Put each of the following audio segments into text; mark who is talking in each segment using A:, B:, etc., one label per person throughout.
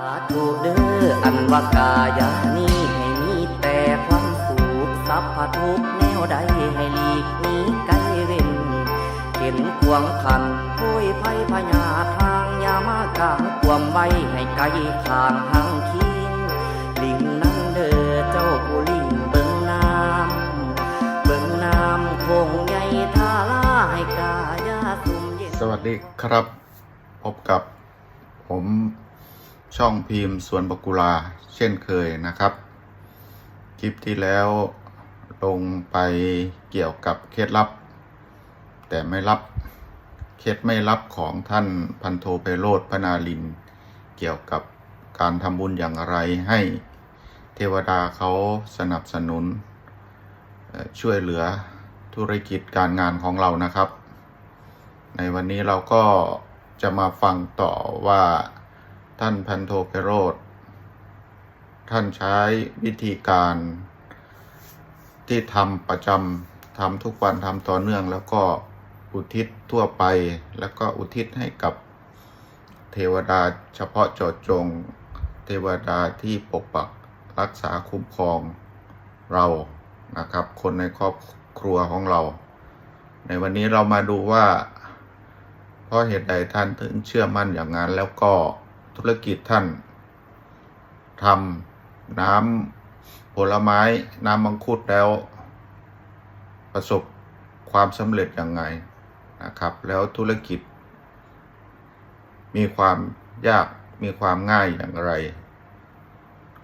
A: าธุเด้ออันว่ากายานี้ให้มีแต่ความสุขสัพพทุกแนวใดให้หลีกหนี้ไกลเว้นเข็นควงขันพุยภัยพญาทางยามากางความไว้ให้ไกลขางหางคิงลิงนั่นเด้อเจ้าผู้ลิงเบิ่งน้ำเบิ่งน้ำคงใหญ่ทาลาให้กายาสุมเย็น
B: สวัสดีครับ พบกับผม ช่องพิมพ์สวนบกุลาเช่นเคยนะครับ คลิปที่แล้วลงไปเกี่ยวกับเคล็ดลับ แต่ไม่รับเคล็ดไม่รับของท่านพันโทไปโรธพนาลิน เกี่ยวกับการทำบุญอย่างไรให้เทวดาเขาสนับสนุน ช่วยเหลือธุรกิจการงานของเรานะครับ ในวันนี้เราก็จะมาฟังต่อว่า ท่านพันโทเพโรธท่านใช้วิธีการที่ทำประจำทำทุกวันทำต่อเนื่อง แล้วก็อุทิศทั่วไป แล้วก็อุทิศให้กับเทวดาเฉพาะเจาะจง เทวดาที่ปกปักรักษาคุ้มครองเรานะครับ คนในครอบครัวของเรา ในวันนี้เรามาดูว่า เพราะเหตุใดท่านถึงเชื่อมั่นอย่างนั้นแล้วก็ ธุรกิจท่านทำน้ำผลไม้น้ำมังคุดแล้ว ประสบความสำเร็จยังไงนะครับ แล้วธุรกิจ มีความยากมีความง่ายอย่างไร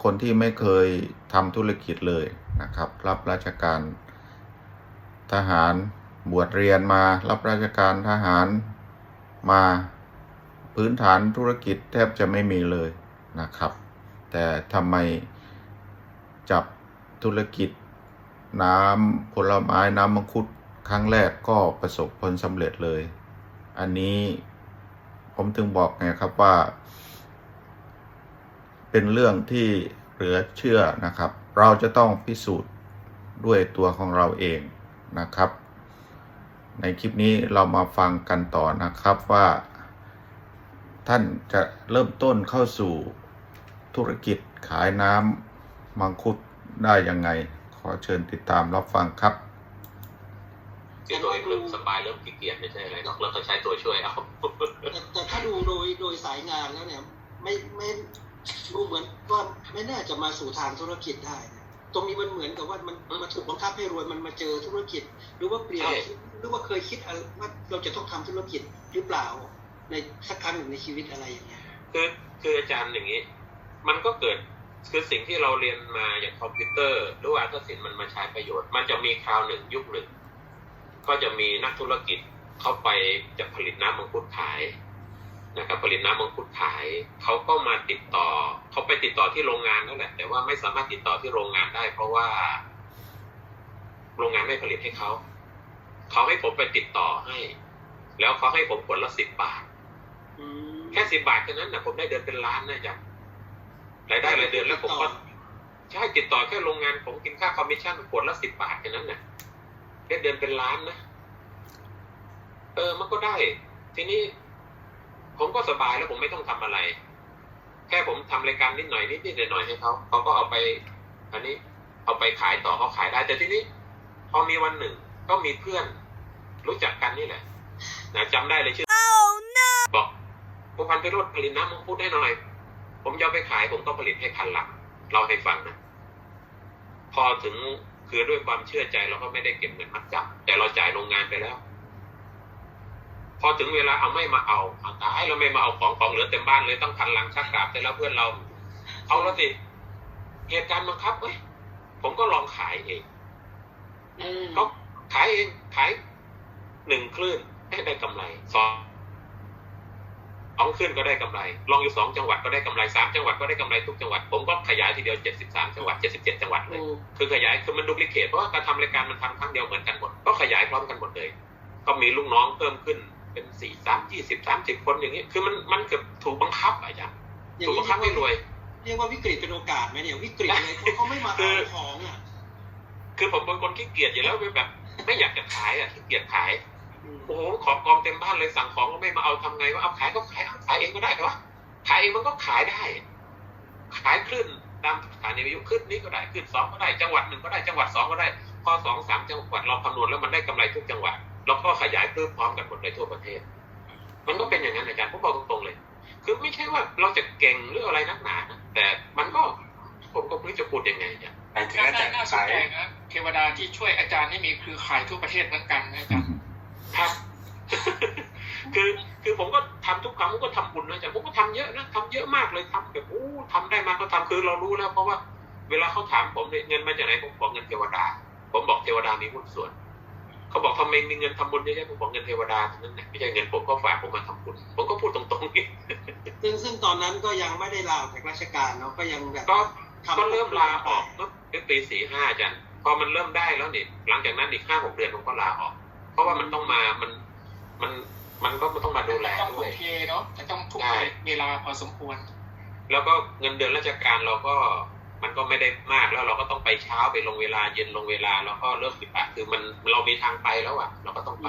B: คนที่ไม่เคยทำธุรกิจเลยนะครับ รับราชการทหารบวชเรียนมา รับราชการทหารมา พื้นฐานธุรกิจแทบจะไม่มีเลยนะครับ แต่ทำไมจับธุรกิจน้ำผลไม้น้ำมังคุดครั้งแรกก็ประสบผลสำเร็จเลย อันนี้ผมถึงบอกไงครับว่า เป็นเรื่องที่เหลือเชื่อนะครับ เราจะต้องพิสูจน์ด้วยตัวของเราเองนะครับ ในคลิปนี้เรามาฟังกันต่อนะครับว่า ท่านจะเริ่มต้นเข้าสู่ธุรกิจขายน้ำมังคุดได้ยังไง ขอเชิญติดตามรับฟังครับ
C: คือตัวเองเริ่มสบายเริ่มขี้เกียจไม่ใช่อะไรหรอกเราก็ใช้ตัวช่วยเอา
D: แต่แต่ถ้าดูโดยโดยสายงานแล้วเนี่ย ไม่ไม่ดูเหมือนว่าไม่น่าจะมาสู่ทางธุรกิจได้นะตรงนี้มันเหมือนกับว่ามันมันมาถูกบังคับให้รวยมันมาเจอธุรกิจ หรือว่าเปลี่ยน
C: ใช่
D: หรือว่าเคยคิดอะไรว่าเราจะต้องทำธุรกิจหรือเปล่า ในสักครั้งหนึ่งในชีวิตอะไรอย่างเงี้ย
C: คือคืออาจารย์อย่างนี้ มันก็เกิดคือสิ่งที่เราเรียนมาอย่างคอมพิวเตอร์หรือว่าถ้าศิลป์มันมาใช้ประโยชน์ มันจะมีคราวหนึ่งยุคหนึ่ง ก็จะมีนักธุรกิจเข้าไปจะผลิตน้ำมังคุดขายนะครับผลิตน้ำมังคุดขายเขาก็มาติดต่อเขาไปติดต่อที่โรงงานนั่นแหละ แต่ว่าไม่สามารถติดต่อที่โรงงานได้ เพราะว่า โรงงานไม่ผลิตให้เขาเขาให้ผมไปติดต่อให้ แล้วเขาให้ผมขวดละสิบบาท แค่สิบบาทแค่นั้นนะผมได้เดือนเป็นล้านนะจ๊ะรายได้รายเดือนแล้วผมก็ใช่ติดต่อแค่โรงงานผมกินค่าคอมมิชชั่นขวดละสิบบาทแค่นั้นนะได้เดือนเป็นล้านนะเออมันก็ได้ ทีนี้ ผมก็สบายแล้วผมไม่ต้องทำอะไร แค่ผมทำรายการนิดหน่อยนิดนิดหน่อยให้เขาเขาก็เอาไป อันนี้ เอาไปขายต่อเขาขายได้ แต่ทีนี้ พอมีวันหนึ่ง ก็มีเพื่อน รู้จักกันนี่แหละนะจำได้เลยชื่อ ผู้พันไปรถผลิตน้ำมังคุดให้หน่อย ผมจะเอาไปขายผมต้องผลิตให้คันหลักเราให้ฟังนะ พอถึงคือด้วยความเชื่อใจเราก็ไม่ได้เก็บเงินมัดจำแต่เราจ่ายโรงงานไปแล้ว พอถึงเวลาเอาไม่มาเอาเอาตายเราไม่มาเอาของของเหลือเต็มบ้านเลยต้องคันหลังชักกราบแต่แล้วเพื่อนเรา เอาแล้วสิเหตุการณ์บังคับเว้ยผมก็ลองขายเอง
D: อืม
C: เขาขายเองขายหนึ่งคลื่นให้ได้กำไรสอง สองคลื่นก็ได้กำไร ลองอยู่สองจังหวัดก็ได้กำไรสามจังหวัดก็ได้กำไรทุกจังหวัด ผมก็ขยายทีเดียวเจ็ดสิบสามจังหวัดเจ็ดสิบเจ็ดจังหวัดเลย
D: อืม
C: คือขยายคือมันดูพลิเคทเพราะว่าการทำรายการมันทำครั้งเดียวเหมือนกันหมด ก็ขยายพร้อมกันหมดเลย ก็มีลูกน้องเพิ่มขึ้นเป็นสี่สามยี่สิบสามสิบคนอย่างนี้ คือมันมันเกือบถูกบังคับอะจ๊ะ
D: อย่าง
C: ถูก
D: นี้
C: บังคับให้รวย
D: เรียกว่าวิกฤตเป็นโอกาสไหมเนี่ยวิกฤตเลยเพราะเขาไม่มา
C: คื
D: เอา
C: อ
D: ของอะ
C: คือผมเป็นคนขี้เกียจอยู่แล้วแบบไม่อยากจะขายอะขี้เกียจขาย
D: อืม
C: โอ้โหของกองเต็มบ้านเลยสั่งของก็ไม่มาเอาทำไงว่าเอาขายก็ขายเอาขายเองก็ได้เหรอวะขายเองมันก็ขายได้ ขายคลื่นตามสถานีวิทยุคลื่นนี้ก็ได้คลื่นสองก็ได้จังหวัดหนึ่งก็ได้จังหวัดสองก็ได้พอสองสามจังหวัดเราคำนวณแล้วมันได้กำไรทุกจังหวัดเราก็ขยายเพิ่มพร้อมกันหมดเลยทั่วประเทศ มันก็เป็นอย่างนั้นอาจารย์ผมบอกตรงๆเลย คือไม่ใช่ว่าเราจะเก่งหรืออะไรนักหนาแต่มันก็ผมก็ไม่รู้จะพูดยังไงอาจารย์
E: หมาง
F: น่า
E: อาจารย์
F: น่าสนใจนะเทวดาที่ช่วยอาจารย์นี่มีเครือข่ายทั่วประเทศเหมือนกันนะอาจารย์
C: ครับคือคือผมก็ทำทุกครั้งผมก็ทำบุญนะอาจารย์ผมก็ทำเยอะนะทำเยอะมากเลยทำแบบโอ้ทำได้มาก็ทำคือเรารู้แล้ว เพราะว่าเวลาเขาถามผมเนี่ยเงินมาจากไหนผมบอกเงินเทวดา ผมบอกเทวดามีหุ้นส่วนเขาบอกทำไมมีเงินทำบุญเยอะแยะผมบอกเงินเทวดาทั้งนั้นแหละไม่ใช่เงินผมก็ฝากผมมาทำบุญผมก็พูดตรงๆนี่
D: ซึ่งซึ่งตอนนั้นก็ยังไม่ได้ลาออกจากราชการเนาะก็ยังแบบ
C: ก็
D: ทำ
C: ก็เริ่มลาออกเมื่อปีสี่ห้าอาจารย์พอมันเริ่มได้แล้วนี่หลังจากนั้นอีกห้าหกเดือนผมก็ลาออกเพ ราะว่ามันต้องมามันมันมันก็ต้องมาดูแล
F: ต้อง
C: ด้
F: ทุ่
C: ว
F: ม
C: ย
F: เทเนาะจะต้องทุ่ม
C: ใช่
F: เทเวลาพอสมควร
C: แล้วก็เงินเดือนราชการเราก็มันก็ไม่ได้มากแล้วเราก็ต้องไปเช้าไปลงเวลาเย็นลงเวลาแล้วก็เริ่มปิดปากคือมันเรามีทางไปแล้วอะ เราก็ต้องไป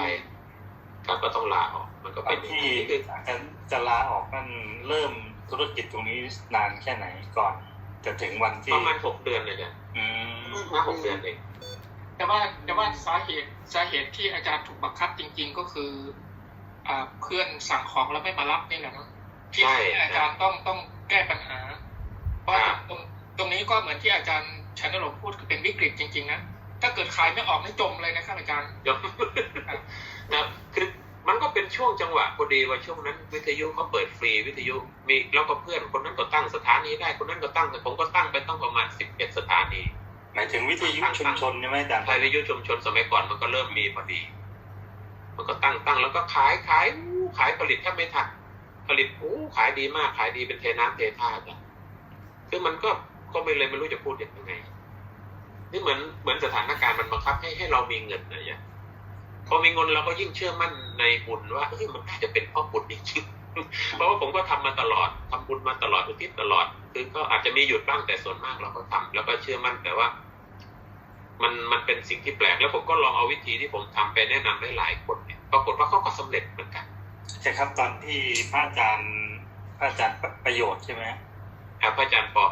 C: ครับก็ต้องลาออก มันก็
E: ตอ
C: เป็น
E: น
C: อย่าง
E: ที่
C: นี้คือ
E: จะจะลาออกนั่นเริ่มธุรกิจตรงนี้นานแค่ไหนก่อน จะถึงวันที่
C: ประมาณหกเดือนเลยจ้ะ
E: อืม
C: ห้าหกเดือนเอง
F: แต่ว่าแต่ว่าสาเหตุสาเหตุที่อาจารย์ถูกบังคับจริง ๆ ก็คืออ่าเพื่อนสั่งของแล้วไม่มารับนี่แหละเนอะที่
C: ใช่
F: ที่อาจารย์ต้องต้องแก้ปัญหา เพราะตรงตรงนี้ก็เหมือนที่อาจารย์ชันนรงค์พูดคือเป็นวิกฤตจริงๆนะถ้าเกิดขายไม่ออกไม่จมเลยนะครับอาจารย์
C: ยกนะครับคือมันก็เป็นช่วงจังหวะพอดีว่าช่วงนั้น วิทยุเขาเปิดฟรีวิทยุมีแล้วก็เพื่อนคนนั้นก็ตั้งสถานีได้คนนั้นก็ตั้งแต่ผมก็ตั้งไปตั้งประมาณสิบเอ็ดสถานี
E: หมายถึงวิทยุชุมชนใช่ไหมอาจารย์
C: ไทยวิทยุชุมชนสมัยก่อนมันก็เริ่มมีพอดี มันก็ตั้งตั้งแล้วก็ขายขายอู้ขายผลิตแทบไม่ทันผลิตอู้ขายดีมากขายดีเป็นเทน้ำเทท่าจ้ะคือมันก็ก็ไม่เลยไม่รู้จะพูดยังไงนี่เหมือนเหมือนสถานการณ์มันบังคับให้ให้เรามีเงินนะอย่างพอมีเงินเราก็ยิ่งเชื่อมั่นในบุญว่าเฮ้ยมันน่าจะเป็นเพ่อบุญจริงๆเพราะว่าผมก็ทำมาตลอดทำบุญมาตลอดอุทิศตลอด คือก็อาจจะมีหยุดบ้างแต่ส่วนมากเราก็ทำแล้วก็เชื่อมั่นแต่ว่า มันมันเป็นสิ่งที่แปลก แล้วผมก็ลองเอาวิธีที่ผมทำไปแนะนำให้หลายคนเนี่ยปรากฏว่าเขาก็สำเร็จเหมือนกัน
E: ใช่ครับตอนที่พระอาจารย์พระอาจารย์ประโยชน์ใช่ไหม
C: อ่าพระอาจารย์ปอ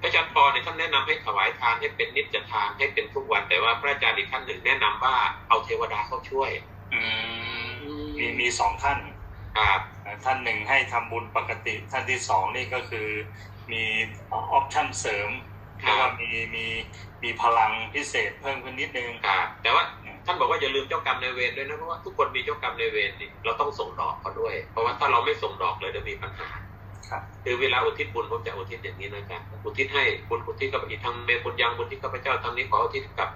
C: พระอาจารย์ปอเนี่ยท่านแนะนำให้ถวายทานให้เป็นนิจทานให้เป็นทุกวัน แต่ว่าพระอาจารย์อีกท่านหนึ่งแนะนำว่าเอาเทวดาเข้าช่วย
E: อืมมีมีสองท่าน
C: ครับ
E: ท่านหนึ่งให้ทำบุญปกติ ท่านที่สองนี่ก็คือมีออปชั่นเสริมเรียกว่ามีมีมีพลังพิเศษเพิ่มขึ้นนิดนึง
C: ครับแต่ว่าท่านบอกว่าอย่าลืมเจ้ากรรมนายเวรด้วยนะเพราะว่าทุกคนมีเจ้ากรรมนายเวรนี่เราต้องส่งดอกเขาด้วย เพราะว่าถ้าเราไม่ส่งดอกเลยจะมีปัญหา
E: ครับ
C: คือเวลาอุทิศบุญผมจะอุทิศอย่างนี้นะจ๊ะอุทิศให้บุญอุทิศกับอีกทางเมบุญยังบุญที่ข้าพเจ้าทางนี้ขออุทิศกับ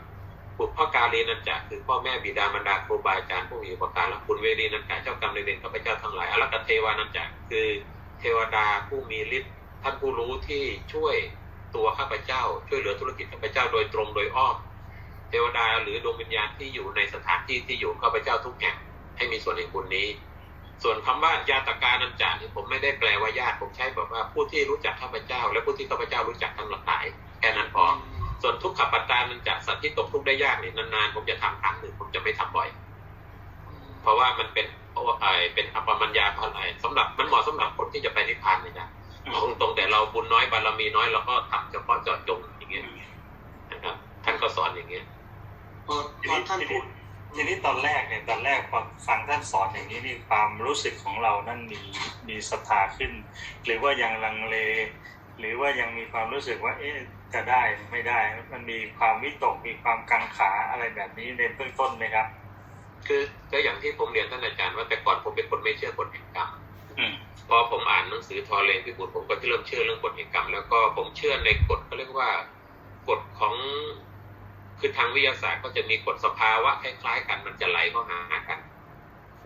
C: บุพกาลีนันจะคือพ่อแม่บิดามารดาครูบาอาจารย์ผู้มีอุปการะคุณเวรีนันจะเจ้ากรรมนเวรข้าพเจ้าทั้งหลายอรักเทวานันจะคือเทวดาผู้มีฤทธิ์ท่านผู้รู้ที่ช่วยตัวข้าพเจ้า ช่วยเหลือธุรกิจข้าพเจ้าโดยตรงโดยอ้อมเทวดาหรือดวงวิญญาณที่อยู่ในสถานที่ที่อยู่ข้าพเจ้าทุกแห่งให้มีส่วนแห่งบุญนี้ ส่วนคำว่ายาตการนันจานี่ผมไม่ได้แปลว่าญาติผมใช้แบบว่าผู้ที่รู้จักข้าพเจ้า และผู้ที่ข้าพเจ้ารู้จักทั้งหลายแค่นั้นพอ ส่วนทุกขปัตตานันจะสัตว์ที่ตกทุกข์ได้ยากนี่นานๆผมจะทำครั้งหนึ่งผมจะไม่ทำบ่อย เพราะว่ามันเป็นเพราะว่าไอ้เป็นอปมัญญาภอะไรสำหรับมันเหมาะสำหรับคนที่จะไปนิพพานเลยนะบอกตรงๆแต่เราบุญน้อยบารมีน้อยเราก็ทำเฉพาะเจาะจงอย่างเงี้ยนะครับ ท่านก็สอนอย่างเงี้ย
D: พอพอท่านพูด
E: ทีนี้ตอนแรกเนี่ยตอนแรกพอฟังท่านสอนอย่างนี้นี่ความรู้สึกของเรานั่นมีมีศรัทธาขึ้น หรือว่ายังลังเล หรือว่ายังมีความรู้สึกว่า เอ๊ะ จะได้ไม่ได้ มันมีความวิตกมีความกังขาอะไรแบบนี้ในเบื้องต้นไหมครับ
C: คือก็อย่างที่ผมเรียนท่านอาจารย์ว่าแต่ก่อนผมเป็นคนไม่เชื่อกฎแห่งกรรม
E: อืม
C: พอผมอ่านหนังสือทอเลนพิบูลผมก็เริ่มเชื่อเรื่องกฎแห่งกรรม แล้วก็ผมเชื่อในกฎเขาเรียกว่ากฎของคือทางวิทยาศาสตร์ก็จะมีกฎสภาวะคล้ายๆ กันมันจะไหลเข้าหากัน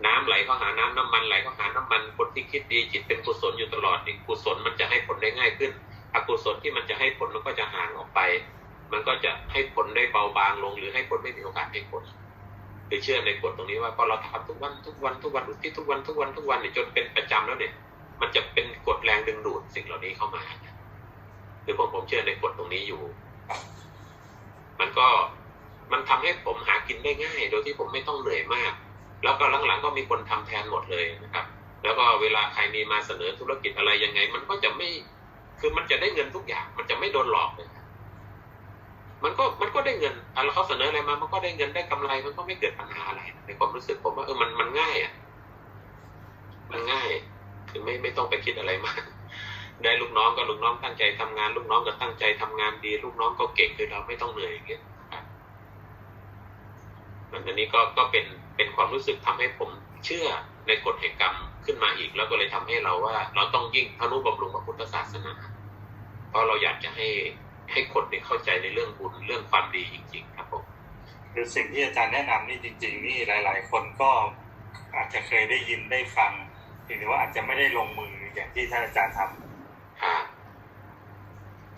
C: น้ำไหลเข้าหาน้ำน้ำมันไหลเข้าหาน้ำมันคนที่คิดดีจิตเป็นกุศลอยู่ตลอดนี่กุศลมันจะให้ผลได้ง่ายขึ้น อกุศลที่มันจะให้ผลมันก็จะห่างออกไป มันก็จะให้ผลได้เบาบางลง หรือให้ผลไม่มีโอกาสให้ผลคือเชื่อในกฎตรงนี้ว่าพอเราทำทุกวันทุกวันทุกวันอุทิศทุกวันทุกวันทุกวันเนี่ยจนเป็นประจำแล้วเนี่ย มันจะเป็นกฎแรงดึงดูดสิ่งเหล่านี้เข้ามาคือผมผมเชื่อในกฎตรงนี้อยู่ มันก็มันทำให้ผมหากินได้ง่าย โดยที่ผมไม่ต้องเหนื่อยมาก แล้วก็หลังๆก็มีคนทำแทนหมดเลยนะครับ แล้วก็เวลาใครมีมาเสนอธุรกิจอะไรยังไง มันก็จะไม่ คือมันจะได้เงินทุกอย่าง มันจะไม่โดนหลอกเลยครับมันก็มันก็ได้เงินอะแล้วเขาเสนออะไรมา มันก็ได้เงินได้กำไร มันก็ไม่เกิดปัญหาอะไรในความรู้สึกผมว่าเออมันมันง่ายอะ มันง่ายคือไม่ไม่ต้องไปคิดอะไรมากได้ลูกน้องก็ลูกน้องตั้งใจทำงาน ลูกน้องก็ตั้งใจทำงานดี ลูกน้องก็เก่งคือเราไม่ต้องเหนื่อยอย่างเงี้ยครับอันนี้ก็ก็เป็นเป็นความรู้สึกทำให้ผมเชื่อในกฎแห่งกรรม ขึ้นมาอีก แล้วก็เลยทำให้เราว่า เราต้องยิ่งทนุบำรุงพระพุทธศาสนา เพราะเราอยากจะให้ให้คนเนี่ยเข้าใจในเรื่องบุญเรื่องความดีจริง ๆ ครับผม
E: คือสิ่งที่อาจารย์แนะนำนี่จริง ๆ นี่หลาย ๆ คนก็อาจจะเคยได้ยินได้ฟังเพียงแต่ว่าอาจจะไม่ได้ลงมืออย่างที่ท่านอาจารย์ทำ
C: ครับ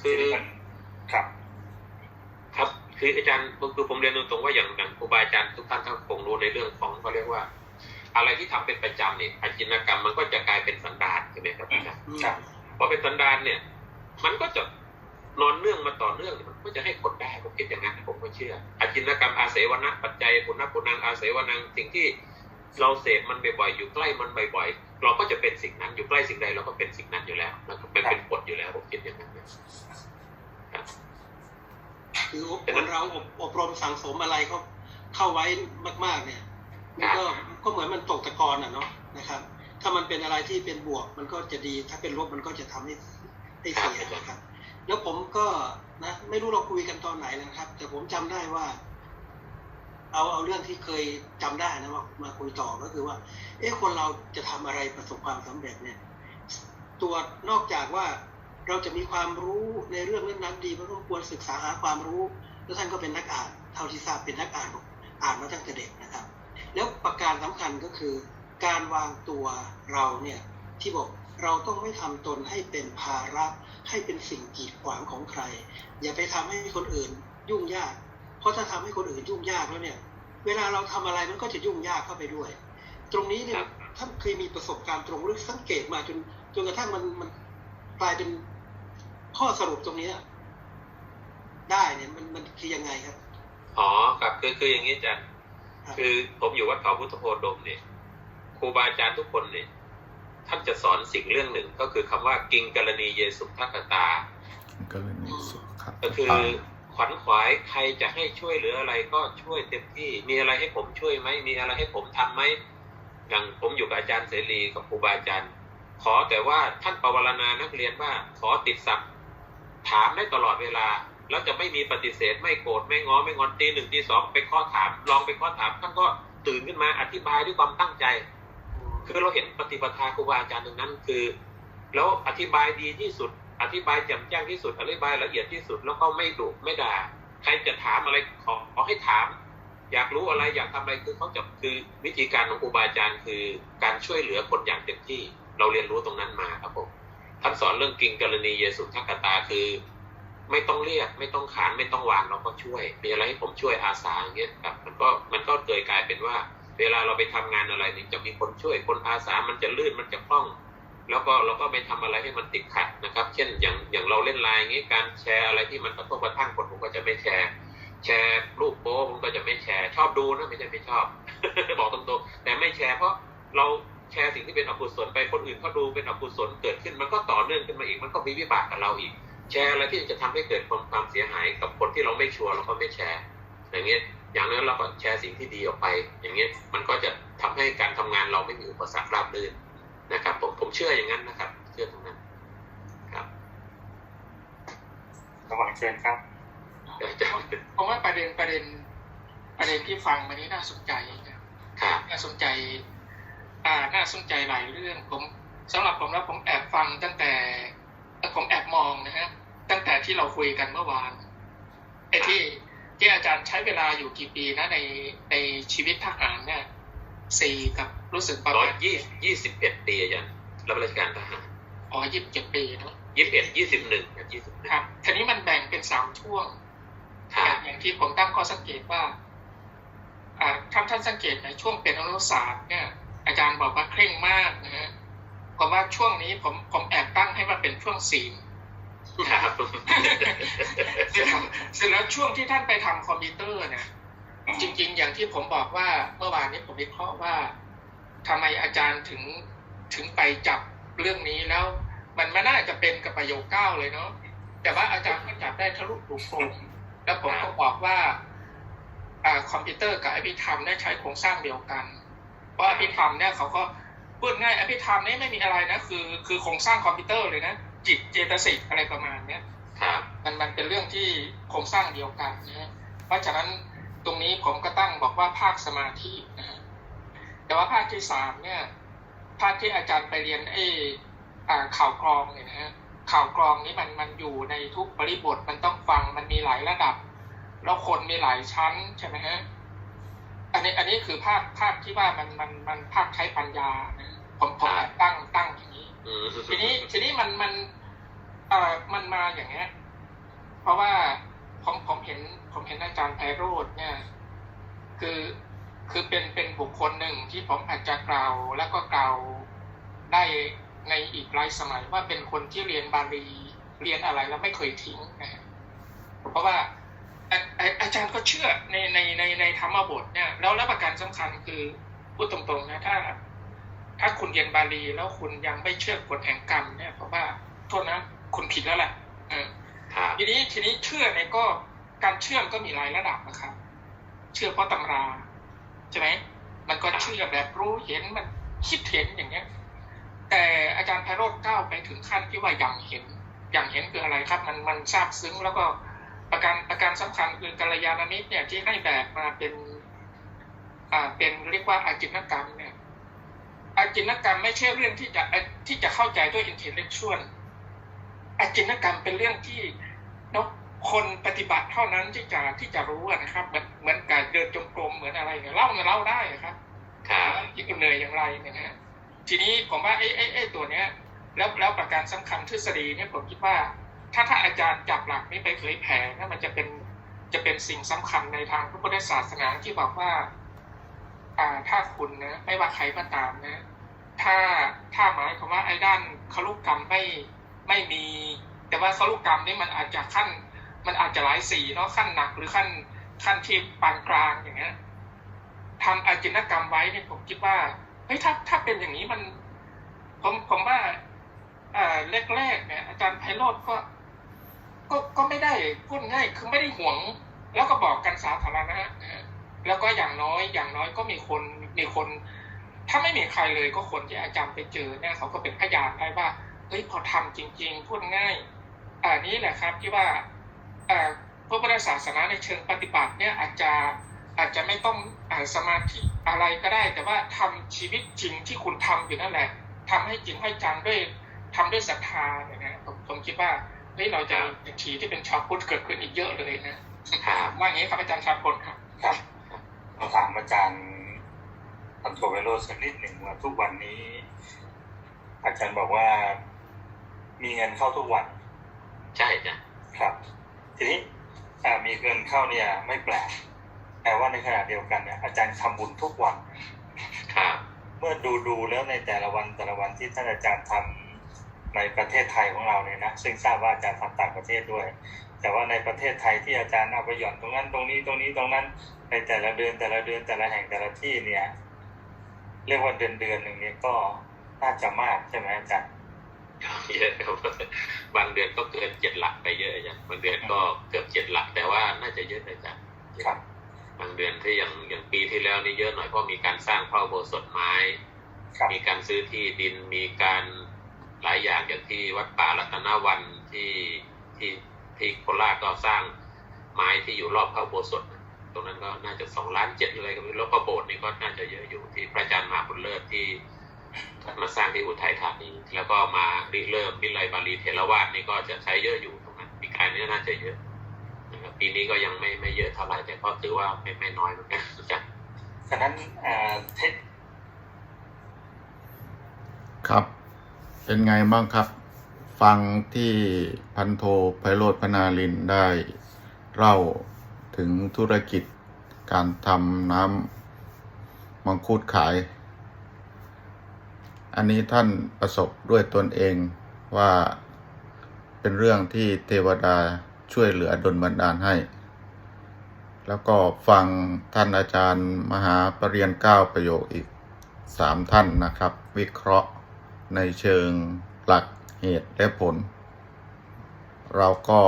C: คือ
E: มันครับ
C: ครับคืออาจารย์คือผมเรียนตรงๆว่าอย่างอย่างครูบาอาจารย์ทุกท่านทั้งคงรู้ในเรื่องของเขาเรียกว่า อะไรที่ทำเป็นประจำเนี่ยอาจินกรรมมันก็จะกลายเป็นสันดานใช่ไหมครับอาจารย์
E: ครับ
C: พอเป็นสันดานเนี่ย มันก็จะนอนเนื่องมาต่อเนื่องมันก็จะให้คนได้ผมคิดอย่างนั้นผมก็เชื่อ อาจินกรรมอาเสวนะปัจจัยปุณณปุณังอาเสวนังสิ่งที่เราเสพมันบ่อยๆอยู่ใกล้มันบ่อยๆเราก็จะเป็นสิ่งนั้นอยู่ใกล้สิ่งใดเราก็เป็นสิ่งนั้นอยู่แล้วนะครับมันเป็นกฎอยู่แล้วผมคิดอย่างนั้นนะ
D: คือคนเราอบอบรมสั่งสมอะไรเขาเข้าไว้มาก ๆ เนี่ยมันก็ ก็เหมือนมันตกตะกอนอะเนาะนะครับ ถ้ามันเป็นอะไรที่เป็นบวกมันก็จะดี ถ้าเป็นลบมันก็จะทำให้ให้เสียนะครับ แล้วผมก็นะไม่รู้เราคุยกันตอนไหนนะครับ แต่ผมจำได้ว่า เอาเอาเรื่องที่เคยจำได้นะว่ามาคุยต่อก็คือว่า เอ๊ะคนเราจะทำอะไรประสบความสำเร็จเนี่ยตัวนอกจากว่าเราจะมีความรู้ในเรื่องเล่นั้นดีเราต้องควรศึกษาหาความรู้ แล้วท่านก็เป็นนักอ่าน เท่าที่ทราบเป็นนักอ่านอ่านมาตั้งแต่เด็กนะครับ แล้วประการสำคัญก็คือ การวางตัวเราเนี่ยที่บอกเราต้องไม่ทำตนให้เป็นภาระให้เป็นสิ่งกีดขวางของใคร อย่าไปทำให้คนอื่นยุ่งยาก เพราะถ้าทำให้คนอื่นยุ่งยากแล้วเนี่ย เวลาเราทำอะไรมันก็จะยุ่งยากเข้าไปด้วย ตรงนี้เนี่ยท่านเคยมีประสบการณ์ตรงหรือสังเกตมาจนจนกระทั่งมันมันกลายเป็นข้อสรุปตรงเนี้ยได้เนี่ยมันมันคือยังไงครับ
C: อ๋อครับคือคืออย่างนี้อาจารย์
D: ครับ
C: คือผมอยู่วัดเขาพุทธโคดมเนี่ยครูบาอาจารย์ทุกคนเนี่ยท่านจะสอนสิ่งเรื่องหนึ่งก็คือคำว่ากิงกรณีเยสุทักตา
B: ก็เลยมีสุขครับ
C: ก็คือขวัญขวายใครจะให้ช่วยเหลืออะไรก็ช่วยเต็มที่มีอะไรให้ผมช่วยไหมมีอะไรให้ผมทำไหมอย่างผมอยู่กับอาจารย์เสรีกับครูบาอาจารย์ ขอแต่ว่าท่านปวารณานักเรียนว่าขอติดสับถามได้ตลอดเวลา แล้วจะไม่มีปฏิเสธไม่โกรธไม่ง้อไม่งอนตีหนึ่งตีสองไปข้อถาม ลองไปข้อถามท่านก็ตื่นขึ้นมาอธิบายด้วยความตั้งใจ คือเราเห็นปฏิปทาครูบาอาจารย์ตรงนั้น คือ แล้วอธิบายดีที่สุด อธิบายแจ่มแจ้งที่สุดอธิบายละเอียดที่สุดแล้วก็ไม่ดุไม่ด่า ใครจะถามอะไรขอขอให้ถาม อยากรู้อะไรอยากทำอะไรคือเขาจะคือวิธีการของครูบาอาจารย์คือการช่วยเหลือคนอย่างเต็มที่เราเรียนรู้ตรงนั้นมาครับผมท่านสอนเรื่องกิงกรณีเยสุทักกตาคือ ไม่ต้องเรียก ไม่ต้องขานไม่ต้องวานเราก็ช่วย มีอะไรให้ผมช่วยอาสาอย่างเงี้ยครับมันก็มันก็เกิดกลายเป็นว่า เวลาเราไปทำงานอะไรนี่จะมีคนช่วยคนอาสามันจะลื่นมันจะคล่อง แล้วก็เราก็ไม่ทำอะไรให้มันติดขัดนะครับ เช่นอย่างอย่างเราเล่นไลน์อย่างเงี้การแชร์อะไรที่มันกระทบกระทั่งคนผมก็จะไม่แชร์ แชร์รูปโป๊ผมก็จะไม่แชร์ ชอบดูนะไม่ใช่ไม่ชอบ บอกตรงๆแต่ไม่แชร์เพราะเราแชร์สิ่งที่เป็นอกุศลไปคนอื่นเขาดูเป็นอกุศลเกิดขึ้นมันก็ต่อเนื่องขึ้นมาอีกมันก็มีวิบากกับเราอีก แชร์อะไรที่จะทำให้เกิดความความเสียหายกับคนที่เราไม่ชัวร์เราก็ไม่แชร์อย่างเงี้ยอย่างนั้นเราก็แชร์สิ่งที่ดีออกไป อย่างเงี้ยมันก็จะทำให้การทำงานเราไม่มีอุปสรรคราบรื่นนะครับผมผมเชื่ออย่างนั้นนะครับ เชื่อตรงนั้นครับ
E: ระหว่างเชิญครับ
C: เดี๋ยวจะ
F: เพราะว่าประเด็นประเด็นประเด็นที่ฟังมานี้น่าสนใจนะครับ
C: ครับ
F: น่าสนใจ อ่าน่าสนใจหลายเรื่องผมสำหรับผมแล้วผมแอบฟังตั้งแต่เอ่อ ผมแอบมองนะฮะ ตั้งแต่ที่เราคุยกันเมื่อวานไอ้ที่ที่อาจารย์ใช้เวลาอยู่กี่ปีนะในในชีวิตทหารเนี่ยสี่กับรู้สึกประ
C: ร้อ
F: มายณ
C: ยี่ยี่สิบเอ็ดปีอาจารย์รับราชการทหาร
F: อ๋อยี่สิบเจ็ดปีเนอะ
C: ยี่สิบเอ็ดยี่สิบหนึ่งยี่สิบหนึ่ง
F: ครับทีนี้มันแบ่งเป็นสามช่วง
C: ครับ
F: อย่างที่ผมตั้งข้อสังเกตว่าอ่าท่านท่านสังเกตในช่วงเป็นอนุศาสตร์เนี่ยอาจารย์บอกว่าเคร่งมากนะฮะ ผมว่าช่วงนี้ผมผมแอบตั้งให้ว่าเป็นช่วงศีล
C: ครับ
F: เสร็จแล้วเสร็จแล้วช่วงที่ท่านไปทำคอมพิวเตอร์เนี่ยจริง ๆ อย่างที่ผมบอกว่าเมื่อวานนี้ผมวิเคราะห์ว่าทำไมอาจารย์ถึงถึงไปจับเรื่องนี้แล้ว มันไม่น่าจะเป็นกับประโยคเก้าเลยเนาะแต่ว่าอาจารย์ก็จับได้ทะลุปลุกโปร่งแล้วผมก็บอกว่าอ่าคอมพิวเตอร์กับอภิธรรมเนี่ยใช้โครงสร้างเดียวกัน เพราะอภิธรรมเนี่ยเขาก็ พูดง่ายอภิธรรมเนี่ยไม่มีอะไรนะคือ คือโครงสร้างคอมพิวเตอร์เลยนะจิตเจตสิกอะไรประมาณเนี้ย
C: ครับ
F: มันมันเป็นเรื่องที่โครงสร้างเดียวกันนะฮะเพราะฉะนั้นตรงนี้ผมก็ตั้งบอกว่าภาคสมาธินะฮะแต่ว่าภาคที่สามเนี่ยภาคที่อาจารย์ไปเรียนไอ้อ่าข่าวกรองเนี่ยนะฮะข่าวกรองนี้มันมันอยู่ในทุกบริบทมันต้องฟังมันมีหลายระดับ แล้วคนมีหลายชั้นใช่ไหมฮะ อันนี้อันนี้คือภาคภาคที่ว่ามันมันมันภาคใช้ปัญญานะผมผมตั้งตั้งอย่างนี้
C: อืม
F: ทีนี้ทีนี้มันมันเอ่อมันมาอย่างเงี้ย เพราะว่าผมผมเห็น ผมเห็นอาจารย์ไพโรธเนี่ย คือคือเป็นเป็นบุคคลหนึ่งที่ผมอาจจะกล่าวแล้วก็กล่าวได้ในอีกหลายสมัยว่าเป็นคนที่เรียนบาลีเรียนอะไรแล้วไม่เคยทิ้งนะฮะเพราะว่า อาอาอาจารย์ก็เชื่อในในในในธรรมบทเนี่ยแล้วแล้วประการสำคัญคือพูดตรงๆนะถ้า ถ้าคุณเรียนบาลีแล้วคุณยังไม่เชื่อกฎแห่งกรรมเนี่ยเพราะว่าโทษนะคุณผิดแล้วแหละเออ
C: ครับ
F: ทีนี้ทีนี้เชื่อเนี่ยก็การเชื่อมก็มีหลายระดับนะครับ เชื่อเพราะตำราใช่ไหมมันก็เชื่อแบบรู้เห็นมันคิดเห็นอย่างเงี้ย แต่อาจารย์ไพโรธก้าวไปถึงขั้นที่ว่าอย่างเห็น อย่างเห็นคืออะไรครับ มันมันซาบซึ้งแล้วก็ ประการประการสำคัญคือกัลยาณมิตรเนี่ยที่ให้แบบมาเป็นอ่าเป็นเรียกว่าอาจินกรรมเนี่ยอาจินกรรมไม่ใช่เรื่องที่จะที่จะเข้าใจด้วยอินเทลเล็กชวลอาจินกรรมเป็นเรื่องที่เนอะคนปฏิบัติเท่านั้นที่จะที่จะรู้อะนะครับเหมือนเหมือนการเดินจงกรมเหมือนอะไรเนี่ยเล่าเนี่ยเล่าได้อะครับ
C: ครับ
F: ที่คุณเหนื่อยอย่างไรเนี่ยนะฮะทีนี้ผมว่าไอ้ไอ้ไอ้ตัวเนี้ย แล้วแล้วประการสำคัญทฤษฎีเนี่ยผมคิดว่า ถ้าถ้าอาจารย์จับหลักนี้ไปเผยแผ่นะมันจะเป็นจะเป็นสิ่งสำคัญในทางพระพุทธศาสนาที่บอกว่า อ่าถ้าคุณนะไม่ว่าใครก็ตามนะ ถ้าถ้าหมายความว่าไอ้ด้านคลุกกรรมไม่ไม่มี แต่ว่าคลุกกรรมนี่มันอาจจะขั้น มันอาจจะหลายสีเนาะขั้นหนักหรือขั้นขั้นที่ปานกลางอย่างเงี้ยทำอาจินกรรมไว้เนี่ยผมคิดว่าเฮ้ยถ้าถ้าเป็นอย่างนี้มัน ผมผมว่าอ่าแรกๆเนี่ยอาจารย์ไพโรธก็ ก็ก็ไม่ได้พูดง่ายคือไม่ได้ห่วง แล้วก็บอกกันสาธารณะนะฮะแล้วก็อย่างน้อยอย่างน้อยก็มีคนมีคน ถ้าไม่มีใครเลยก็คนที่อาจารย์ไปเจอเนี่ยเขาก็เป็นพยานได้ว่าเฮ้ยพอทำจริง ๆ พูดง่ายอันนี้แหละครับที่ว่าเออพระพุทธศาสนาในเชิงปฏิบัติเนี่ยอาจจะอาจจะไม่ต้องอ่าสมาธิอะไรก็ได้ แต่ว่าทำชีวิตจริงที่คุณทำอยู่นั่นแหละทำให้จริงให้จังด้วยทำด้วยศรัทธาเนี่ยนะผมผมคิดว่า เฮ้ยเราจะมีทีที่เป็นชาวพุทธเกิดขึ้นอีกเยอะเลยนะครับว่าอย่างนี้ครับอาจารย์ชาพลครับ
E: ครับเราถามอาจารย์พันโทเวโรจน์สักนิดหนึ่งว่าทุกวันนี้ อาจารย์บอกว่ามีเงินเข้าทุกวัน
C: ใช่จ้ะ
E: ครับ ทีนี้อ่ามีเงินเข้าเนี่ย ไม่แปลกแต่ว่าในขณะเดียวกันเนี่ยอาจารย์ทำบุญทุกวัน
C: ครับ
E: เมื่อดูดูแล้วในแต่ละวันแต่ละวันที่ท่านอาจารย์ทำ ในประเทศไทยของเราเนี่ยนะซึ่งทราบว่าอาจารย์ทำต่างประเทศด้วย แต่ว่าในประเทศไทยที่อาจารย์เอาไปหย่อนตรงนั้นตรงนี้ตรงนี้ตรงนั้นในแต่ละเดือนแต่ละเดือนแต่ละแห่งแต่ละที่เนี่ย เรียกว่าเดือนเดือนหนึ่งเนี่ยก็น่าจะมากใช่ไหมอาจารย์
C: เยอะครับบางเดือนก็เกินเจ็ดหลักไปเยอะจ้ะบางเดือนก็เกือบเจ็ดหลัก แต่ว่าน่าจะเยอะเลยจ้ะ
E: ครับ
C: บางเดือนที่อย่างอย่างปีที่แล้วนี่เยอะหน่อยเพราะมีการสร้างพระอุโบสถไม้
E: ครับ
C: มีการซื้อที่ดินมีการ หลายอย่างอย่างที่วัดป่ารัตนวันที่ที่ที่โคราชก็สร้างไม้ที่อยู่รอบพระโบสถตรงนั้นก็น่าจะสองล้านเจ็ดอะไรก็ไม่รู้แล้วก็โบสถ์นี่ก็น่าจะเยอะอยู่ที่พระอาจารย์มหาบุญเลิศที่มาสร้างที่อุทัยธานีแล้วก็มาริเริ่มวิไลบาลีเทรวาสนี่ก็จะใช้เยอะอยู่ตรงนั้นปีกายนี้น่าจะเยอะนะครับปีนี้ก็ยังไม่ไม่เยอะเท่าไหร่แต่ก็ถือว่าไม่ไม่น้อยเหมือนกันจ้ะ
E: ฉะนั้นอ่าเทค
B: ครับ เป็นไงบ้างครับ ฟังที่พันโทไพโรธพนาลินได้เล่าถึงธุรกิจการทำน้ำมังคุดขาย อันนี้ท่านประสบด้วยตนเองว่าเป็นเรื่องที่เทวดาช่วยเหลือดลบันดาลให้ แล้วก็ฟังท่านอาจารย์มหาปรริญญาเก้าประโยคอีกสามท่านนะครับ วิเคราะห์ ในเชิงหลักเหตุและผล เราก็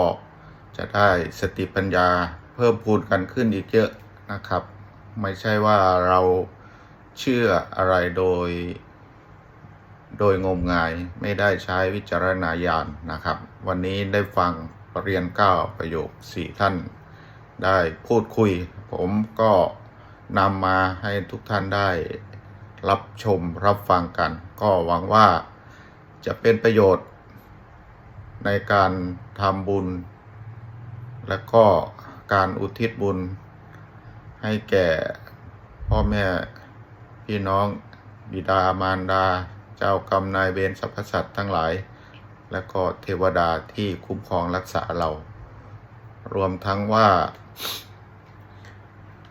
B: จะได้สติปัญญาเพิ่มพูนกันขึ้นอีกเยอะนะครับ ไม่ใช่ว่าเราเชื่ออะไรโดย โดยงมงายไม่ได้ใช้วิจารณญาณนะครับ วันนี้ได้ฟังปรริยนเก้าประโยคสี่ท่าน ได้พูดคุย ผมก็นำมาให้ทุกท่านได้ รับชมรับฟังกัน ก็หวังว่าจะเป็นประโยชน์ ในการทำบุญ และก็การอุทิศบุญ ให้แก่พ่อแม่พี่น้องบิดามารดา เจ้ากรรมนายเวรสรรพสัตว์ทั้งหลาย และก็เทวดาที่คุ้มครองรักษาเรา รวมทั้งว่า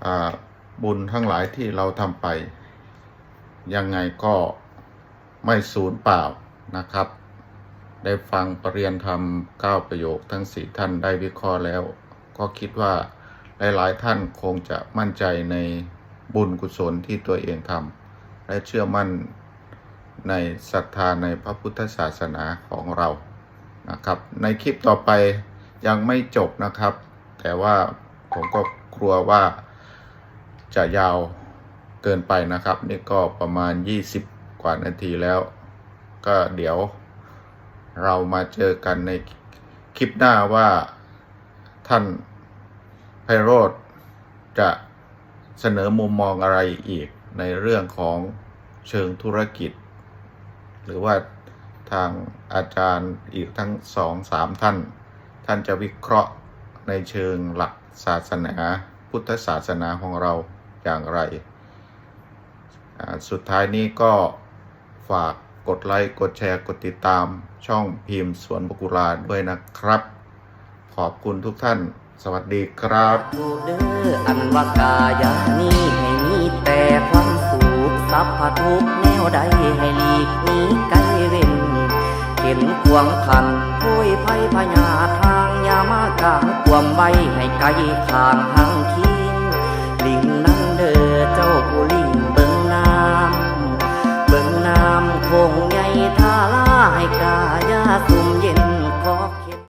B: อ่าบุญทั้งหลายที่เราทำไป ยังไงก็ไม่สูญเปล่านะครับ ได้ฟังปรริยนธรรมเก้าประโยคทั้งสี่ท่านได้วิเคราะห์แล้ว ก็คิดว่าหลายๆท่านคงจะมั่นใจในบุญกุศลที่ตัวเองทำและเชื่อมั่นในศรัทธาในพระพุทธศาสนาของเรานะครับ ในคลิปต่อไปยังไม่จบนะครับ แต่ว่าผมก็กลัวว่าจะยาว เกินไปนะครับ นี่ก็ประมาณ 20 กว่านาทีแล้ว ก็เดี๋ยวเรามาเจอกันในคลิปหน้าว่าท่านไพโรธจะเสนอมุมมองอะไรอีกในเรื่องของเชิงธุรกิจ หรือว่าทางอาจารย์อีกทั้งสองสามท่าน ท่านจะวิเคราะห์ในเชิงหลักศาสนา พุทธศาสนาของเราอย่างไร สุดท้ายนี้ก็ฝากกดไลค์ กดแชร์ กดติดตามช่องพิมพ์สวนบกุลาด้วยนะครับ ขอบคุณทุกท่าน สวัสดีครับ
A: ทุกเด้ออันว่ากายานี้ให้มีแต่ความสุขสัพพทุกแนวใดให้หลีกนี้ไกลเว้นเห็นกวงขันพุยไฟพญาทางยามากลางความไว้ให้ไกลข้างหังคี